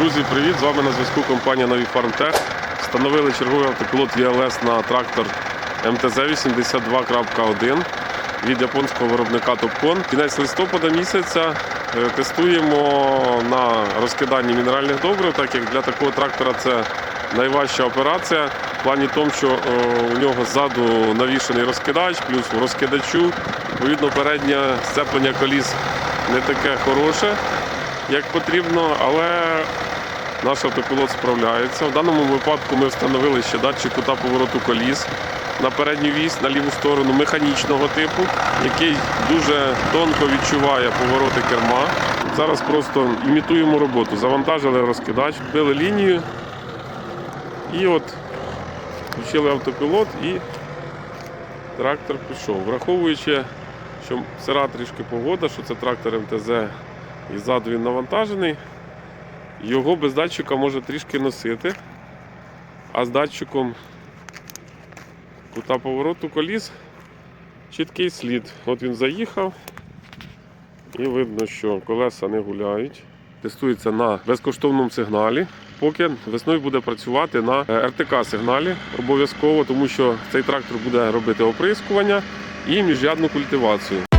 Друзі, привіт! З вами на зв'язку компанія Нові Фармтех. Встановили черговий автопілот VLS на трактор МТЗ-82.1 від японського виробника Topcon. Кінець листопада місяця е, тестуємо на розкиданні мінеральних добрив, так як для такого трактора це найважча операція. В плані тому, що е, у нього ззаду навішаний розкидач, плюс у розкидачу, відповідно, переднє сцеплення коліс не таке хороше як потрібно, але наш автопілот справляється. В даному випадку ми встановили ще датчик кута повороту коліс на передню вісь, на ліву сторону механічного типу, який дуже тонко відчуває повороти керма. Зараз просто імітуємо роботу. Завантажили розкидач, вбили лінію і от включили автопілот і трактор пішов. Враховуючи, що сира трішки погода, що це трактор МТЗ і ззаду він навантажений, його без датчика може трішки носити, а з датчиком кута повороту коліс чіткий слід. От він заїхав і видно, що колеса не гуляють. Тестується на безкоштовному сигналі. Поки весною буде працювати на РТК сигналі обов'язково, тому що цей трактор буде робити оприскування і міжрядну культивацію.